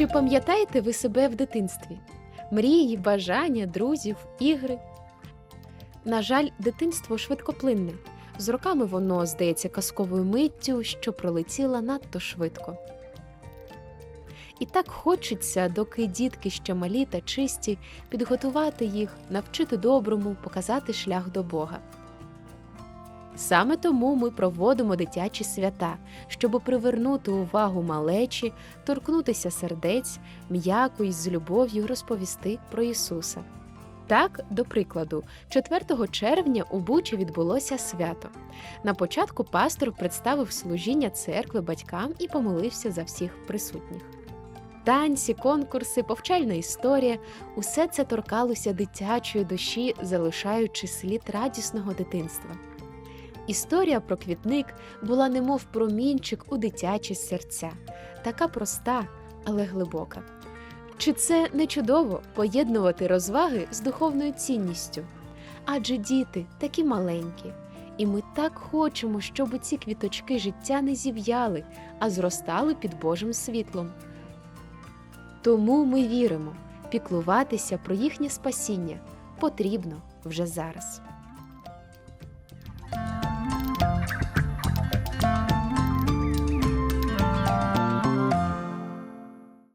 Чи пам'ятаєте ви себе в дитинстві? Мрії, бажання, друзів, ігри? На жаль, дитинство швидкоплинне. З роками воно здається казковою миттю, що пролетіла надто швидко. І так хочеться, доки дітки ще малі та чисті, підготувати їх, навчити доброму, показати шлях до Бога. Саме тому ми проводимо дитячі свята, щоб привернути увагу малечі, торкнутися сердець, м'яко і з любов'ю розповісти про Ісуса. Так, до прикладу, 4 червня у Бучі відбулося свято. На початку пастор представив служіння церкви батькам і помолився за всіх присутніх. Танці, конкурси, повчальна історія усе це торкалося дитячої душі, залишаючи слід радісного дитинства. Історія про квітник була немов промінчик у дитячі серця, така проста, але глибока. Чи це не чудово поєднувати розваги з духовною цінністю? Адже діти такі маленькі, і ми так хочемо, щоб ці квіточки життя не зів'яли, а зростали під Божим світлом. Тому ми віримо, піклуватися про їхнє спасіння потрібно вже зараз.